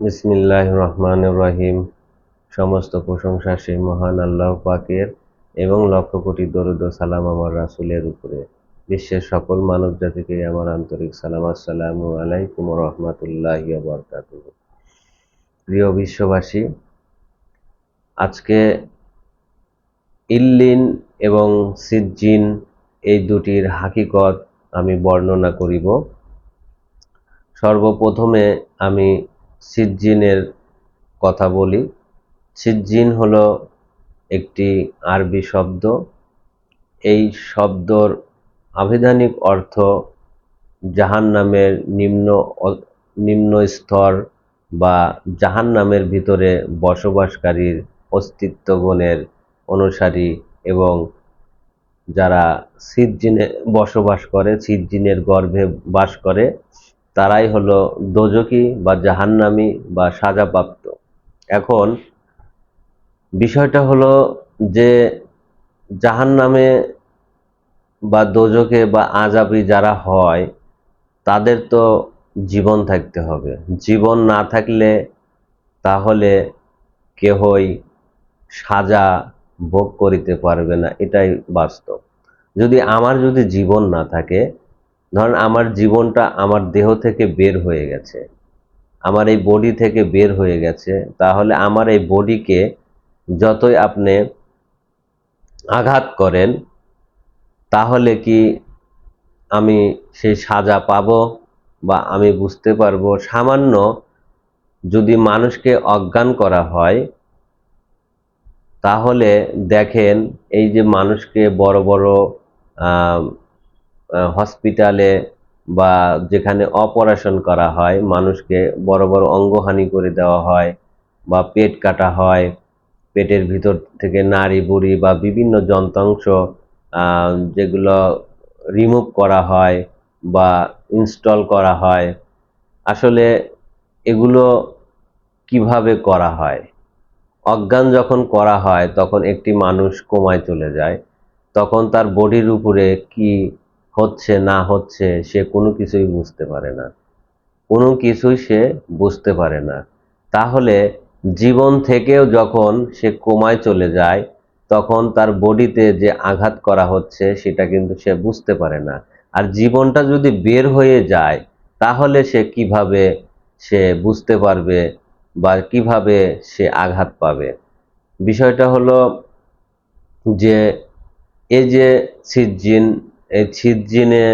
বিসমিল্লাহ রহমান রহিম সমস্ত প্রশংসা সেই মহান আল্লাহ পাকের এবং লক্ষ কোটি দরুদ সালাম আমার রাসুলের উপরে। বিশ্বের সকল মানব জাতিকে আমার আন্তরিক সালাম, আসসালামু আলাইকুম রহমতুল্লাহ বরকাত প্রিয় বিশ্ববাসী, আজকে ইল্লিন এবং সিজ্জিন এই দুটির হাকিকত আমি বর্ণনা করিব। সর্বপ্রথমে আমি সিজ্জিনের কথা বলি। সিজ্জিন হলো একটি আরবি শব্দ। এই শব্দর আবিধানিক অর্থ জাহান নামের নিম্ন নিম্ন স্তর বা জাহান নামের ভিতরে বসবাসকারীর অস্তিত্বগণের অনুসারী এবং যারা সিজ্জিনে বসবাস করে, সিজ্জিনের গর্ভে বাস করে তারাই হলো দোজকি বা জাহান্নামি বা সাজাপ্রাপ্ত। এখন বিষয়টা হলো যে জাহান্নামে বা দোজকে বা আজাবি যারা হয়, তাদের তো জীবন থাকতে হবে। জীবন না থাকলে তাহলে কেহই সাজা ভোগ করিতে পারবে না, এটাই বাস্তব। যদি আমার যদি জীবন না থাকে ধরেন আমার জীবনটা আমার দেহ থেকে বের হয়ে গেছে, আমার এই বডি থেকে বের হয়ে গেছে, তাহলে আমার এই বডিকে যতই আপনি আঘাত করেন, তাহলে কি আমি সেই সাজা পাব বা আমি বুঝতে পারব? সামান্য যদি মানুষকে অজ্ঞান করা হয়, তাহলে দেখেন এই যে মানুষকে বড় বড় হসপিটালে বা যেখানে অপারেশন করা হয়, মানুষকে বড় বড় অঙ্গহানি করে দেওয়া হয় বা পেট কাটা হয়, পেটের ভিতর থেকে নাড়ি বুড়ি বা বিভিন্ন যন্ত্রাংশ যেগুলো রিমুভ করা হয় বা ইনস্টল করা হয়, আসলে এগুলো কীভাবে করা হয়? অজ্ঞান যখন করা হয়, তখন একটি মানুষ কোমায় চলে যায়, তখন তার বডির উপরে কি হচ্ছে, না হচ্ছে, সে কোনো কিছুই বুঝতে পারে না। কোনো কিছুই সে বুঝতে পারে না। তাহলে জীবন থেকেও যখন সে কোমায় চলে যায়, তখন তার বডিতে যে আঘাত করা হচ্ছে, সেটা কিন্তু সে বুঝতে পারে না। আর জীবনটা যদি বের হয়ে যায়, তাহলে সে কীভাবে সে বুঝতে পারবে বা কীভাবে সে আঘাত পাবে? বিষয়টা হলো যে, এই যে সিজ্জিন এই ছিজ্জিনে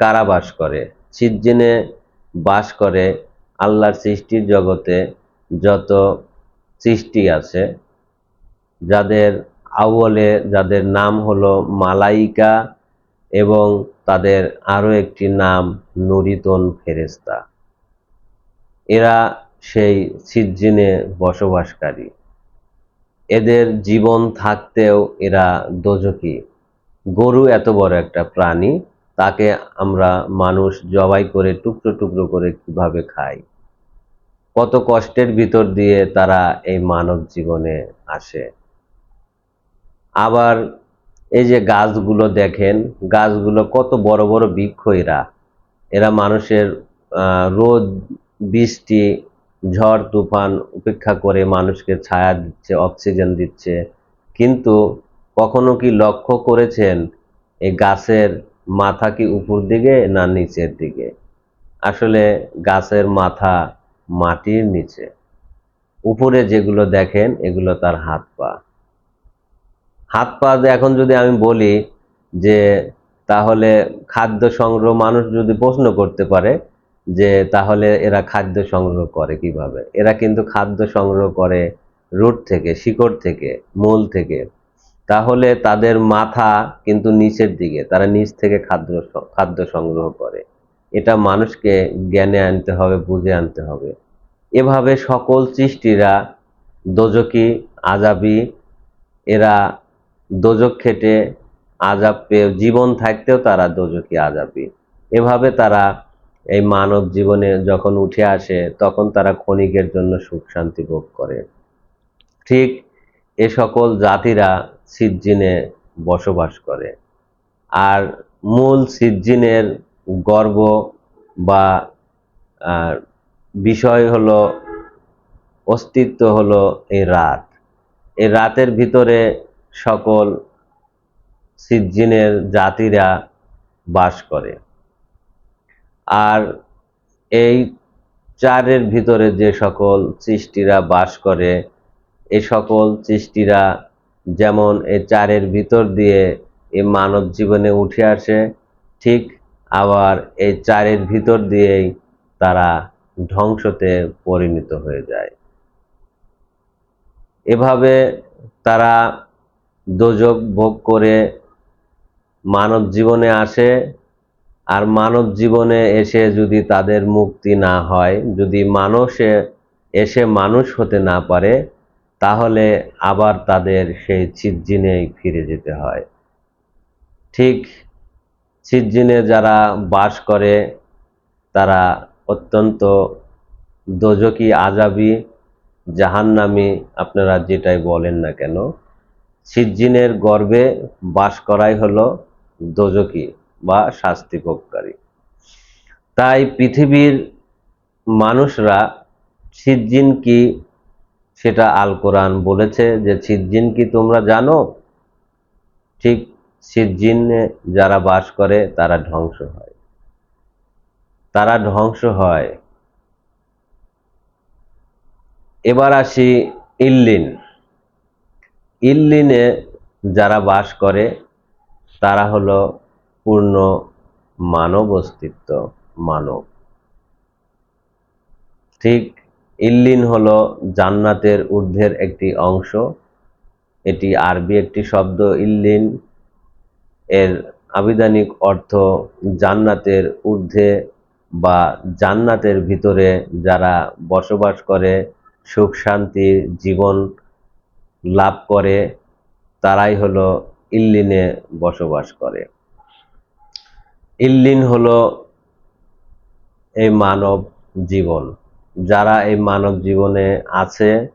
কারা বাস করে। ছিজ্জিনে বাস করে আল্লাহর সৃষ্টির জগতে যত সৃষ্টি আছে, যাদের আউলে যাদের নাম হলো মালাইকা এবং তাদের আরও একটি নাম নুরিতন ফেরেস্তা এরা সেই সিজ্জিনে বসবাসকারী। এদের জীবন থাকতেও এরা দোজকি গরু এত বড় একটা প্রাণী, তাকে আমরা মানুষ জবাই করে টুকরো টুকরো করে কীভাবে খাই? কত কষ্টের ভিতর দিয়ে তারা এই মানব জীবনে আসে। আবার এই যে গাছগুলো দেখেন, গাছগুলো কত বড় বড় বৃক্ষ এরা। এরা মানুষের রোদ, বৃষ্টি, ঝড়, তুফান উপেক্ষা করে মানুষকে ছায়া দিচ্ছে, অক্সিজেন দিচ্ছে। কিন্তু কখনো কি লক্ষ্য করেছেন এই গাছের মাথা কি উপর দিকে না নিচের দিকে? আসলে গাছের মাথা মাটির নিচে। উপরে যেগুলো দেখেন, এগুলো তার হাত পা। হাত পা এখন যদি আমি বলি যে, তাহলে খাদ্য সংগ্রহ মানুষ যদি প্রশ্ন করতে পারে যে, তাহলে এরা খাদ্য সংগ্রহ করে কীভাবে? এরা কিন্তু খাদ্য সংগ্রহ করে রুট থেকে, শিকড় থেকে, মূল থেকে। তাহলে তাদের মাথা কিন্তু নিচের দিকে, তারা নিচ থেকে খাদ্য খাদ্য সংগ্রহ করে। এটা মানুষকে জ্ঞানে আনতে হবে, বুঝে আনতে হবে। এভাবে সকল সৃষ্টিরা দোজকি আজাবি, এরা দোজক খেটে আজাব পেয়ে জীবন থাকতেও তারা দোজকি আজাবি। এভাবে তারা এই মানব জীবনে যখন উঠে আসে, তখন তারা ক্ষণিকের জন্য সুখ শান্তি ভোগ করে। ঠিক এ সকল জাতিরা সিজ্জিনে বসবাস করে। আর মূল সিজ্জিনের গর্ব বা বিষয় হলো, অস্তিত্ব হলো এই রাত। এই রাতের ভিতরে সকল সিজ্জিনের জাতিরা বাস করে। আর এই চারের ভিতরে যে সকল সৃষ্টিরা বাস করে এই সকল সৃষ্টিরা যেমন এই চারের ভিতর দিয়ে এই মানব জীবনে উঠে আসে, ঠিক আবার এই চারের ভিতর দিয়েই তারা ধ্বংসতে পরিণত হয়ে যায়। এভাবে তারা দোজক ভোগ করে মানব জীবনে আসে, আর মানব জীবনে এসে যদি তাদের মুক্তি না হয়, যদি মানুষে এসে মানুষ হতে না পারে তাহলে আবার তাদের সেই ছিজ্জিনেই ফিরে যেতে হয়। ঠিক ছিজ্জিনে যারা বাস করে, তারা অত্যন্ত দোজকি আজাবি জাহান্নামি, আপনারা যেটাই বলেন না কেন সিজ্জিনের গর্বে বাস করাই হলো দোজকি বা শাস্তি ভোগকারী তাই পৃথিবীর মানুষরা সিজ্জিন কি সেটা আল কোরআন বলেছে যে, সিজ্জিন কি তোমরা জানো? ঠিক সিজ্জিনে যারা বাস করে, তারা ধ্বংস হয়। তারা ধ্বংস হয়। এবার আসি ইল্লিন। ইল্লিনে যারা বাস করে, তারা হলো পূর্ণ মানব অস্তিত্ব, মানব। ঠিক ইল্লিন হলো জান্নাতের ঊর্ধ্বের একটি অংশ। এটি আরবি একটি শব্দ, ইল্লিন। এর আবিধানিক অর্থ জান্নাতের ঊর্ধ্বে বা জান্নাতের ভিতরে যারা বসবাস করে, সুখ শান্তির জীবন লাভ করে, তারাই হলো ইল্লিনে বসবাস করে। ইল্লিন হলো এই মানব জীবন। যারা এই মানব জীবনে আছে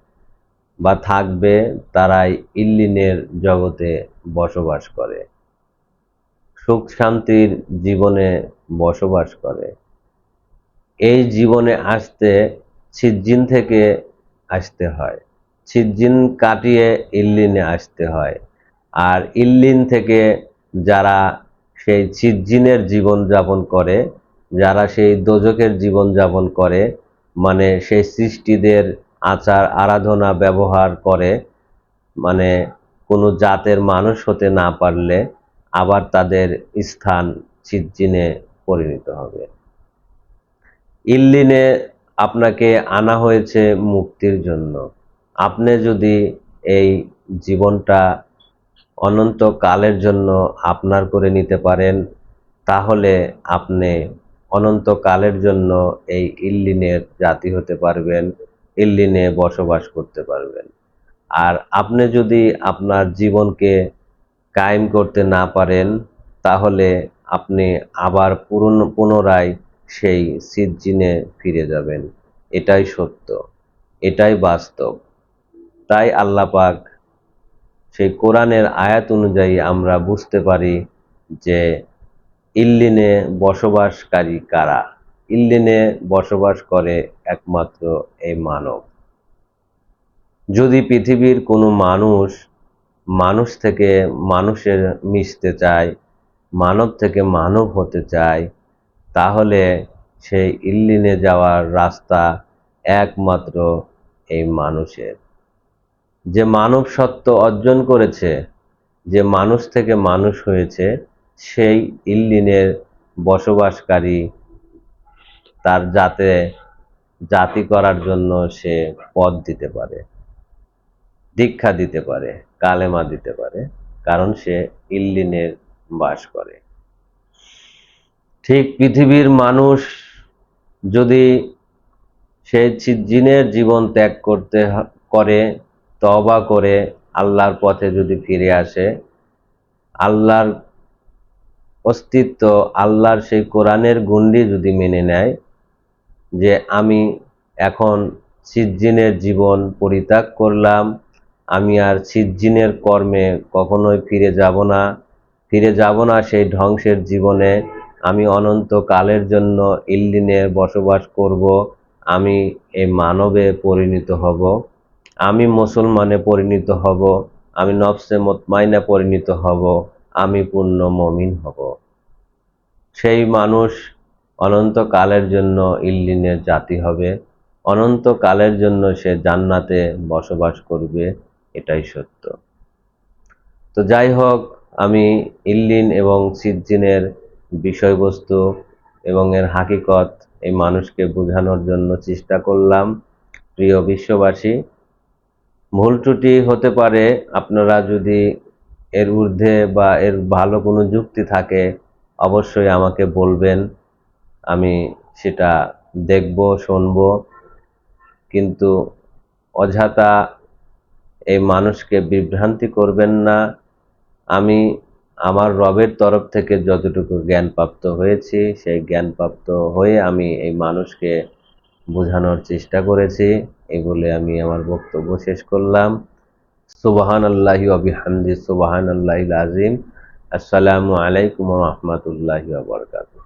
বা থাকবে, তারাই ইল্লিনের জগতে বসবাস করে। সুখ শান্তির জীবনে বসবাস করে। এই জীবনে আসতে সিজ্জিন থেকে আসতে হয়। সিজ্জিন কাটিয়ে ইল্লিনে আসতে হয়। আর ইল্লিন থেকে যারা সেই সিজ্জিনের জীবন যাপন করে, যারা সেই দোজকের জীবন যাপন করে মানে সেই সৃষ্টিদের আচার, আরাধনা, ব্যবহার করে মানে কোনো জাতের মানুষ হতে না পারলে আবার তাদের স্থান সিজ্জিনে পরিণত হবে। ইল্লিনে আপনাকে আনা হয়েছে মুক্তির জন্য। আপনি যদি এই জীবনটা অনন্তকালের জন্য আপনার করে নিতে পারেন, তাহলে আপনি অনন্তকালের জন্য এই ইল্লিনের জাতি হতে পারবেন, ইল্লিনে বসবাস করতে পারবেন। আর আপনি যদি আপনার জীবনকে কায়েম করতে না পারেন, তাহলে আপনি আবার পুনরায় সেই সিজ্জিনে ফিরে যাবেন। এটাই সত্য, এটাই বাস্তব। তাই আল্লাহ পাক সেই কোরআনের আয়াত অনুযায়ী আমরা বুঝতে পারি যে ইল্লিনে বসবাসকারী কারা? ইল্লিনে বসবাস করে একমাত্র এই মানব। যদি পৃথিবীর কোনো মানুষ মানুষ থেকে মানুষের মিশতে চায়, মানব থেকে মানব হতে চায়, তাহলে সেই ইল্লিনে যাওয়ার রাস্তা একমাত্র এই মানুষের। যে মানব সত্য অর্জন করেছে, যে মানুষ থেকে মানুষ হয়েছে সেই ইল্লিনের বসবাসকারী তার যাতে জাতি করার জন্য সে পদ দিতে পারে, দীক্ষা দিতে পারে, কালেমা দিতে পারে, কারণ সে ইল্লিনের বাস করে। ঠিক পৃথিবীর মানুষ যদি সে জিনের জীবন ত্যাগ করতে করে তবা করে আল্লাহর পথে যদি ফিরে আসে, আল্লাহর অস্তিত্ব আল্লাহর সেই কোরআনের গুন্ডি যদি মেনে নেয়, যে আমি এখন সিজ্জিনের জীবন পরিত্যাগ করলাম, আমি আর সিজ্জিনের কর্মে কখনোই ফিরে যাব না, ফিরে যাব না সেই ধ্বংসের জীবনে, আমি অনন্তকালের জন্য ইল্লিনে বসবাস করব, আমি এই মানবে পরিণত হব, আমি মুসলমানে পরিণত হব, আমি নফসে মতমাইনা পরিণত হব। আমি পূর্ণ মমিন হব। সেই মানুষ অনন্তকালের জন্য ইল্লিনের জাতি হবে। অনন্তকালের জন্য সে জান্নাতে বসবাস করবে, এটাই সত্য। তো যাই হোক, আমি ইল্লিন এবং সিজ্জিনের বিষয়বস্তু এবং এর হাকিকত এই মানুষকে বোঝানোর জন্য চেষ্টা করলাম। প্রিয় বিশ্ববাসী, ভুল ত্রুটি হতে পারে। আপনারা যদি এর ঊর্ধ্বে বা এর ভালো কোনো যুক্তি থাকে, অবশ্যই আমাকে বলবেন। আমি সেটা দেখব, শুনব। কিন্তু অযথা এই মানুষকে বিভ্রান্তি করবেন না। আমি আমার রবের তরফ থেকে যতটুকু জ্ঞানপ্রাপ্ত হয়েছি, সেই জ্ঞানপ্রাপ্ত হয়ে আমি এই মানুষকে বোঝানোর চেষ্টা করেছি। এই বলে আমি আমার বক্তব্য শেষ করলাম। সুবাহান আল্লাহি আবিহামদি সুবাহান আল্লাহ আজিম আসসালামু আলাইকুম রহমতুল্লাহি বরকাত